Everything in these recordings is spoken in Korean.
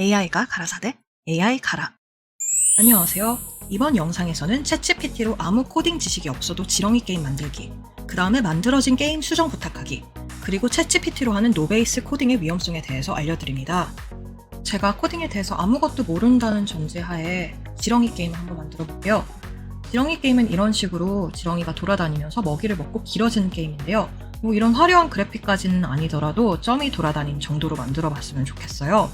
AI가 가라사대 AI 가라. 안녕하세요. 이번 영상에서는 챗GPT로 아무 코딩 지식이 없어도 지렁이 게임 만들기, 그 다음에 만들어진 게임 수정 부탁하기, 그리고 챗GPT로 하는 노베이스 코딩의 위험성에 대해서 알려드립니다. 제가 코딩에 대해서 아무것도 모른다는 전제하에 지렁이 게임을 한번 만들어 볼게요. 지렁이 게임은 이런 식으로 지렁이가 돌아다니면서 먹이를 먹고 길어지는 게임인데요. 뭐 이런 화려한 그래픽까지는 아니더라도 점이 돌아다니는 정도로 만들어 봤으면 좋겠어요.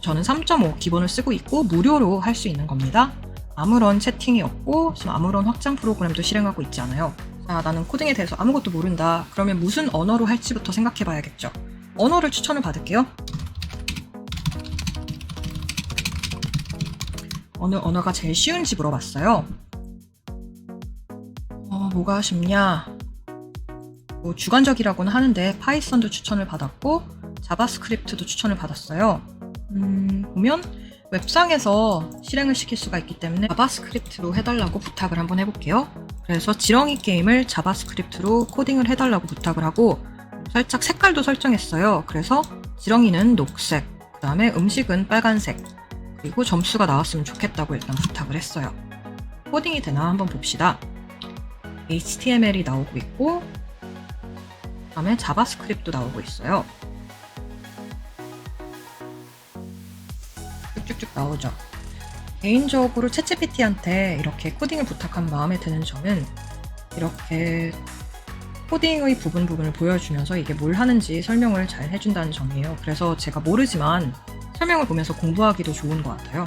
저는 3.5 기본을 쓰고 있고 무료로 할 수 있는 겁니다. 아무런 채팅이 없고 지금 아무런 확장 프로그램도 실행하고 있지 않아요. 자, 나는 코딩에 대해서 아무것도 모른다. 그러면 무슨 언어로 할지부터 생각해 봐야겠죠. 언어를 추천을 받을게요. 어느 언어가 제일 쉬운지 물어봤어요. 어, 뭐가 쉽냐? 뭐 주관적이라고는 하는데 파이썬도 추천을 받았고 자바스크립트도 추천을 받았어요. 음, 보면 웹상에서 실행을 시킬 수가 있기 때문에 자바스크립트로 해달라고 부탁을 한번 해볼게요. 그래서 지렁이 게임을 자바스크립트로 코딩을 해달라고 부탁을 하고 살짝 색깔도 설정했어요. 그래서 지렁이는 녹색, 그 다음에 음식은 빨간색, 그리고 점수가 나왔으면 좋겠다고 일단 부탁을 했어요. 코딩이 되나 한번 봅시다. HTML이 나오고 있고, 그 다음에 자바스크립트도 나오고 있어요. 나오죠. 개인적으로 챗GPT한테 이렇게 코딩을 부탁한 마음에 드는 점은 이렇게 코딩의 부분 부분을 보여주면서 이게 뭘 하는지 설명을 잘 해준다는 점이에요. 그래서 제가 모르지만 설명을 보면서 공부하기도 좋은 것 같아요.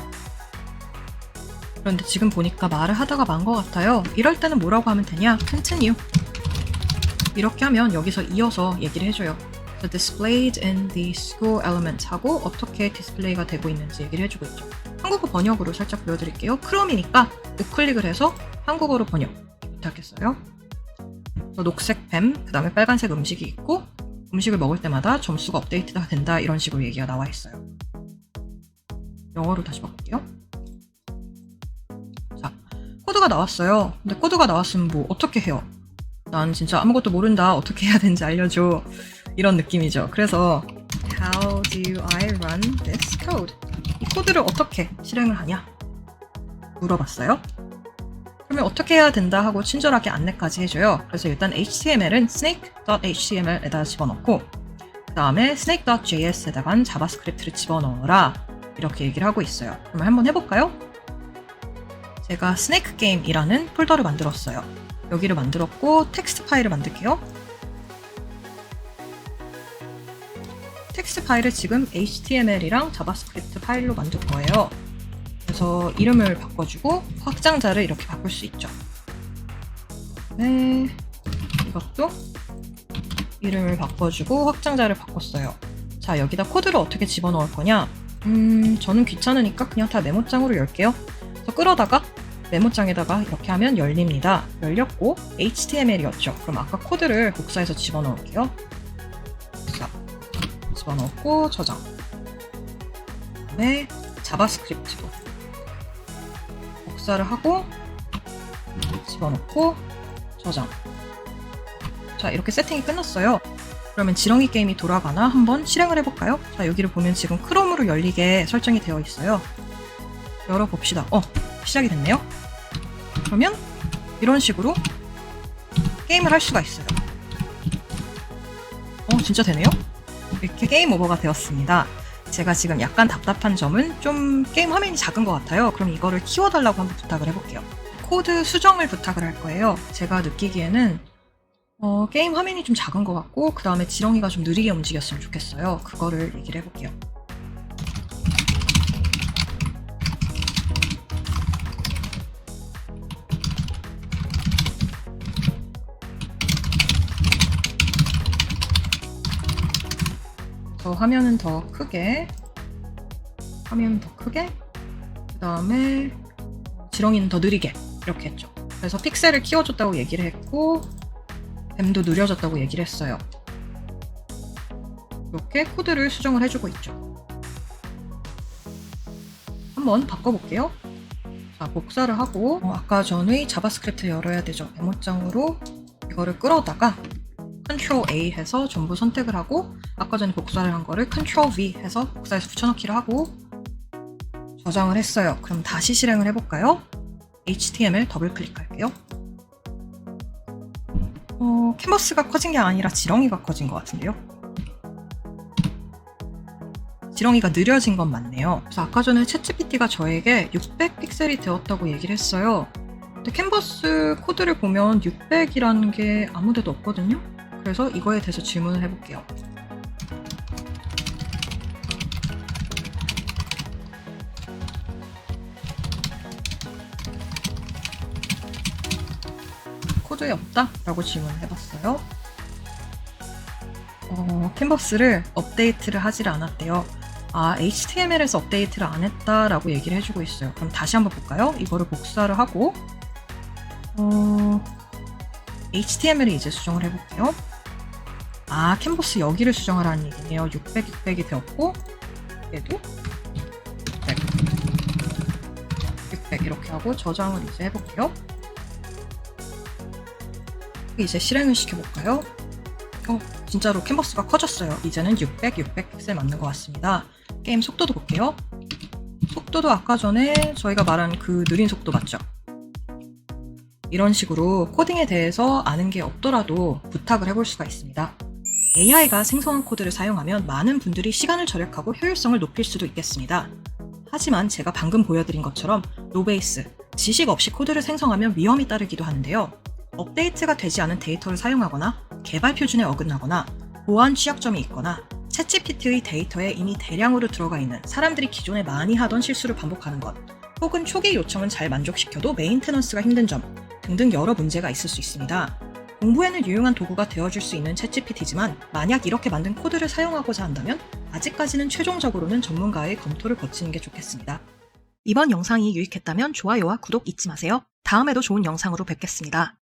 그런데 지금 보니까 말을 하다가 만 것 같아요. 이럴 때는 뭐라고 하면 되냐? continue. 이렇게 하면 여기서 이어서 얘기를 해줘요. Displayed in the school element 하고 어떻게 디스플레이가 되고 있는지 얘기를 해주고 있죠. 한국어 번역으로 살짝 보여드릴게요. 크롬이니까 우클릭을 해서 한국어로 번역 부탁했어요. 녹색 뱀, 그 다음에 빨간색 음식이 있고 음식을 먹을 때마다 점수가 업데이트가 된다 이런 식으로 얘기가 나와 있어요. 영어로 다시 바꿀게요. 자, 코드가 나왔어요. 근데 코드가 나왔으면 뭐 어떻게 해요? 난 진짜 아무것도 모른다. 어떻게 해야 되는지 알려줘. 이런 느낌이죠. 그래서 How do I run this code? 이 코드를 어떻게 실행을 하냐? 물어봤어요. 그러면 어떻게 해야 된다 하고 친절하게 안내까지 해줘요. 그래서 일단 HTML은 snake.html에다 집어넣고 그 다음에 snake.js에다간 자바스크립트를 집어넣어라 이렇게 얘기를 하고 있어요. 그러면 한번 해볼까요? 제가 snake game이라는 폴더를 만들었어요. 여기를 만들었고 텍스트 파일을 만들게요. 텍스트 파일을 지금 HTML이랑 자바스크립트 파일로 만들 거예요. 그래서 이름을 바꿔주고 확장자를 이렇게 바꿀 수 있죠. 네, 이것도 이름을 바꿔주고 확장자를 바꿨어요. 자, 여기다 코드를 어떻게 집어넣을 거냐? 음, 저는 귀찮으니까 그냥 다 메모장으로 열게요. 그래서 끌어다가 메모장에다가 이렇게 하면 열립니다. 열렸고 HTML이었죠. 그럼 아까 코드를 복사해서 집어넣을게요. 자, 집어넣고 저장. 그다음에 자바스크립트도 복사를 하고 집어넣고 저장. 자, 이렇게 세팅이 끝났어요. 그러면 지렁이 게임이 돌아가나 한번 실행을 해볼까요? 자, 여기를 보면 지금 크롬으로 열리게 설정이 되어 있어요. 열어봅시다. 어, 시작이 됐네요. 그러면 이런 식으로 게임을 할 수가 있어요. 어, 진짜 되네요? 이렇게 게임 오버가 되었습니다. 제가 지금 약간 답답한 점은 좀 게임 화면이 작은 것 같아요. 그럼 이거를 키워달라고 한번 부탁을 해볼게요. 코드 수정을 부탁을 할 거예요. 제가 느끼기에는 어, 게임 화면이 좀 작은 것 같고 그 다음에 지렁이가 좀 느리게 움직였으면 좋겠어요. 그거를 얘기를 해볼게요. 저 화면은 더 크게. 화면은 더 크게. 그 다음에 지렁이는 더 느리게. 이렇게 했죠. 그래서 픽셀을 키워줬다고 얘기를 했고 뱀도 느려졌다고 얘기를 했어요. 이렇게 코드를 수정을 해주고 있죠. 한번 바꿔볼게요. 자 복사를 하고 어, 아까 전의 자바스크립트 열어야 되죠. 메모장으로 이거를 끌어다가 Ctrl A 해서 전부 선택을 하고 아까 전에 복사를 한 거를 Ctrl V 해서 복사해서 붙여넣기를 하고 저장을 했어요. 그럼 다시 실행을 해볼까요? HTML 더블 클릭할게요. 어, 캔버스가 커진 게 아니라 지렁이가 커진 것 같은데요? 지렁이가 느려진 건 맞네요. 그래서 아까 전에 챗GPT가 저에게 600 픽셀이 되었다고 얘기를 했어요. 근데 캔버스 코드를 보면 600이라는 게 아무데도 없거든요. 그래서 이거에 대해서 질문을 해볼게요. 코드에 없다? 라고 질문을 해봤어요. 어, 캔버스를 업데이트를 하질 않았대요. 아, HTML에서 업데이트를 안 했다라고 얘기를 해주고 있어요. 그럼 다시 한번 볼까요? 이거를 복사를 하고, 어, HTML을 이제 수정을 해볼게요. 아, 캔버스 여기를 수정하라는 얘기네요. 600, 600이 되었고, 얘도 600. 600 이렇게 하고 저장을 이제 해볼게요. 이제 실행을 시켜볼까요? 어, 진짜로 캔버스가 커졌어요. 이제는 600, 600 픽셀 맞는 것 같습니다. 게임 속도도 볼게요. 속도도 아까 전에 저희가 말한 그 느린 속도 맞죠? 이런 식으로 코딩에 대해서 아는 게 없더라도 부탁을 해볼 수가 있습니다. AI가 생성한 코드를 사용하면 많은 분들이 시간을 절약하고 효율성을 높일 수도 있겠습니다. 하지만 제가 방금 보여드린 것처럼 노베이스, 지식 없이 코드를 생성하면 위험이 따르기도 하는데요. 업데이트가 되지 않은 데이터를 사용하거나 개발 표준에 어긋나거나 보안 취약점이 있거나 챗GPT의 데이터에 이미 대량으로 들어가 있는 사람들이 기존에 많이 하던 실수를 반복하는 것, 혹은 초기 요청은 잘 만족시켜도 메인테넌스가 힘든 점 등등 여러 문제가 있을 수 있습니다. 공부에는 유용한 도구가 되어줄 수 있는 챗GPT지만 만약 이렇게 만든 코드를 사용하고자 한다면 아직까지는 최종적으로는 전문가의 검토를 거치는 게 좋겠습니다. 이번 영상이 유익했다면 좋아요와 구독 잊지 마세요. 다음에도 좋은 영상으로 뵙겠습니다.